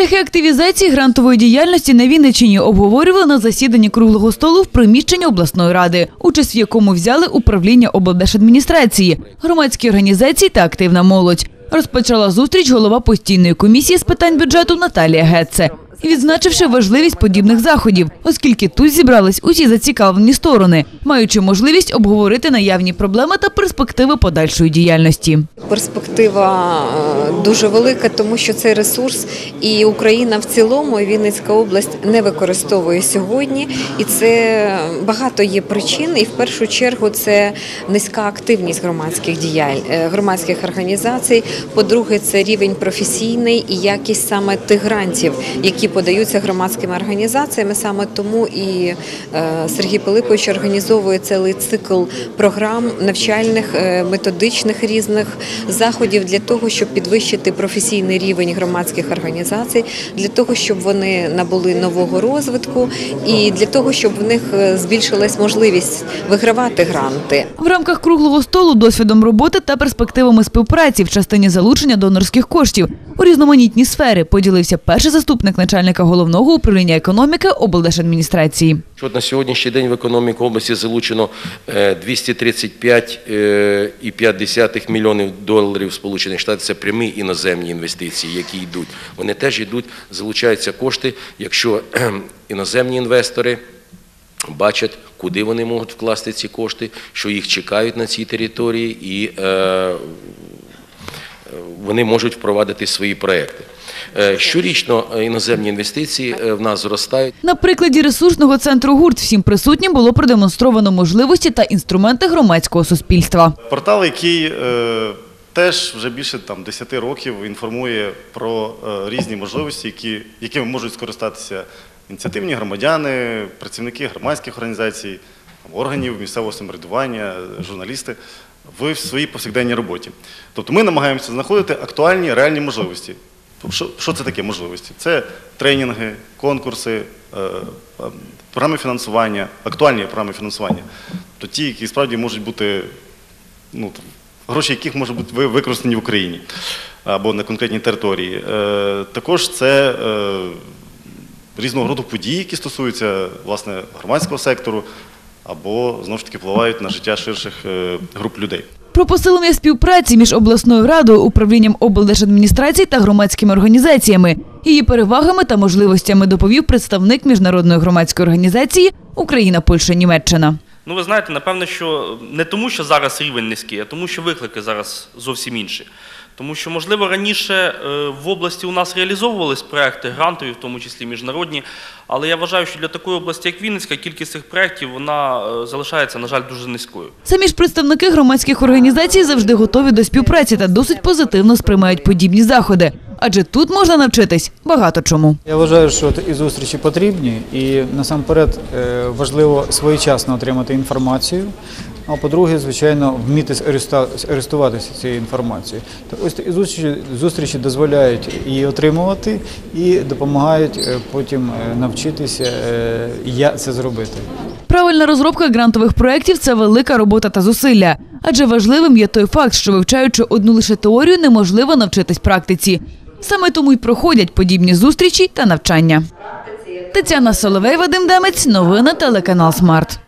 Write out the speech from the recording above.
Шляхи активізації грантової діяльності на Вінниччині обговорювали на засіданні круглого столу в приміщенні обласної ради, участь в якому взяли управління облдержадміністрації, громадські організації та активна молодь. Розпочала зустріч голова постійної комісії з питань бюджету Наталія Гетце. Відзначивши важливість подібних заходів, оскільки тут зібрались усі зацікавлені сторони, маючи можливість обговорити наявні проблеми та перспективи подальшої діяльності. Перспектива е, дуже велика, тому що цей ресурс і Україна в цілому, і Вінницька область не використовує сьогодні, і це багато є причин. І в першу чергу це низька активність громадських діяль е, громадських організацій. По-друге, це рівень професійний і якість саме тих грантів, які подаються громадськими організаціями. Саме тому і е, Сергій Пилипович організовує цілий цикл програм навчальних, е, методичних різних заходів для того, щоб підвищити професійний рівень громадських організацій, для того, щоб вони набули нового розвитку, і для того, щоб в них е, збільшилась можливість вигравати гранти. В рамках круглого столу досвідом роботи та перспективами співпраці в частині залучення донорських коштів у різноманітні сфери поділився перший заступник начальника головного управління економіки облдержадміністрації. От на сьогоднішній день в економіку області залучено е, 235,5 мільйонів доларів Сполучених Штатів. Це прямі іноземні інвестиції, які йдуть. Вони теж йдуть, залучаються кошти, якщо іноземні інвестори бачать, куди вони можуть вкласти ці кошти, що їх чекають на цій території, і е, вони можуть впровадити свої проекти. Е, Щорічно іноземні інвестиції е, в нас зростають. На прикладі ресурсного центру гурт всім присутнім було продемонстровано можливості та інструменти громадського суспільства. Портал, який е, теж вже більше там, 10 років інформує про е, різні можливості, які, якими можуть скористатися ініціативні громадяни, працівники громадських організацій, органів місцевого самоврядування, журналісти в своїй повсякденній роботі. Тобто ми намагаємося знаходити актуальні реальні можливості. Що, що це таке можливості? Це тренінги, конкурси, е, е, програми фінансування, актуальні програми фінансування. То ті, які справді можуть бути ну, гроші яких можуть бути використані в Україні або на конкретній території. Е, також це е, різного роду події, які стосуються власне громадського сектору, або знову ж таки впливають на життя ширших груп людей. Про посилення співпраці між обласною радою, управлінням облдержадміністрації та громадськими організаціями, її перевагами та можливостями доповів представник міжнародної громадської організації Україна, Польща, Німеччина. Ну, ви знаєте, напевно, що не тому, що зараз рівень низький, а тому, що виклики зараз зовсім інші. Тому що, можливо, раніше е, в області у нас реалізовувались проекти грантові, в тому числі міжнародні, але я вважаю, що для такої області, як Вінницька, кількість цих проєктів вона е, залишається, на жаль, дуже низькою. Самі ж представники громадських організацій завжди готові до співпраці та досить позитивно сприймають подібні заходи. Адже тут можна навчитись багато чому. Я вважаю, що і зустрічі потрібні, і насамперед е, важливо своєчасно отримати інформацію. А по-друге, звичайно, вміти орієнта- цією інформацією. То ось зустрічі, зустрічі дозволяють її отримувати і допомагають е, потім е, навчитися, як це зробити. Правильна розробка грантових проєктів – це велика робота та зусилля. Адже важливим є той факт, що вивчаючи одну лише теорію, неможливо навчитись практиці. Саме тому й проходять подібні зустрічі та навчання. Тетяна Соловей, Вадим Демець, новини телеканал Смарт.